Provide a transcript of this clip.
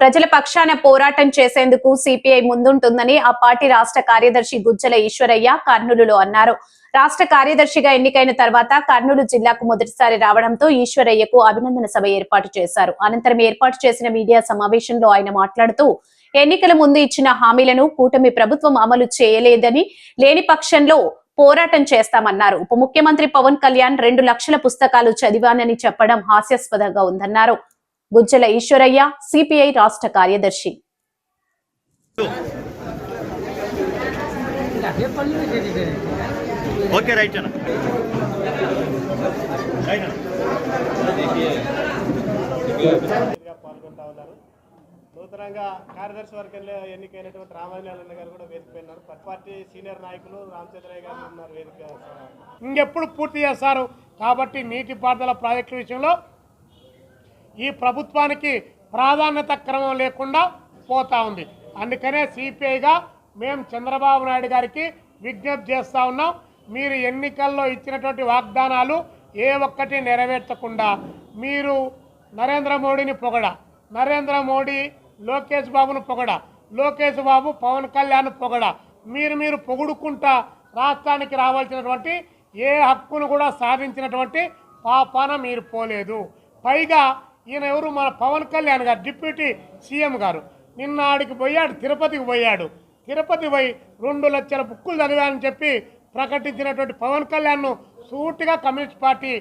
ప్రజల పక్షాన పోరాటం చేసేందుకు సిపిఐ ముందుంటుందని ఆ పార్టీ రాష్ట్ర కార్యదర్శి గుజ్జల ఈశ్వరయ్య కర్నూలులో అన్నారు. రాష్ట్ర కార్యదర్శిగా ఎన్నికైన తర్వాత కర్నూలు జిల్లాకు మొదటిసారి రావడంతో ఈశ్వరయ్యకు అభినందన సభ ఏర్పాటు చేశారు. అనంతరం ఏర్పాటు చేసిన మీడియా సమావేశంలో ఆయన మాట్లాడుతూ ఎన్నికల ముందు ఇచ్చిన హామీలను కూటమి ప్రభుత్వం అమలు చేయలేదని లేని పక్షంలో పోరాటం చేస్తామన్నారు. ఉప ముఖ్యమంత్రి పవన్ కళ్యాణ్ రెండు లక్షల పుస్తకాలు చదివానని చెప్పడం హాస్యాస్పదంగా ఉందన్నారు. గుజ్జల ఈశ్వరయ్య సిపిఐ రాష్ట్ర కార్యదర్శి. ఓకే రైట్ అన్న. రైట్ అన్న. గా పాల్గొంటా ఉన్నారు నూతనంగా కార్యదర్శి వర్గంలో ఎన్నికైనటువంటి రామాయణ గారు కూడా వేదిక పై ఉన్నారు. ప్రతి పార్టీ సీనియర్ నాయకులు రామచంద్రయ్య గారు ఉన్నారు వేదిక ఇంకెప్పుడు పూర్తి చేస్తారు. కాబట్టి నీటిపారుదల ప్రాజెక్టుల విషయంలో ఈ ప్రభుత్వానికి ప్రాధాన్యత క్రమం లేకుండా పోతా ఉంది. అందుకనే సిపిఐగా మేము చంద్రబాబు నాయుడు గారికి విజ్ఞప్తి చేస్తూ ఉన్నాం. మీరు ఎన్నికల్లో ఇచ్చినటువంటి వాగ్దానాలు ఏ ఒక్కటి నెరవేర్చకుండా మీరు నరేంద్ర మోడీని పొగడ నరేంద్ర మోడీ లోకేష్ బాబును పొగడ లోకేష్ బాబు పవన్ కళ్యాణ్ పొగడ మీరు మీరు పొగుడుకుంటా రాష్ట్రానికి రావాల్సినటువంటి ఏ హక్కును కూడా సాధించినటువంటి పాపాన మీరు పోలేదు. పైగా ఈయన ఎవరు? మన పవన్ కళ్యాణ్ గారు డిప్యూటీ సీఎం గారు. నిన్న ఆడికి పోయాడు తిరుపతికి పోయాడు. తిరుపతి పోయి రెండు లక్షల బుక్కులు చదివానని చెప్పి ప్రకటించినటువంటి పవన్ కళ్యాణ్ను సూటిగా కమ్యూనిస్ట్ పార్టీ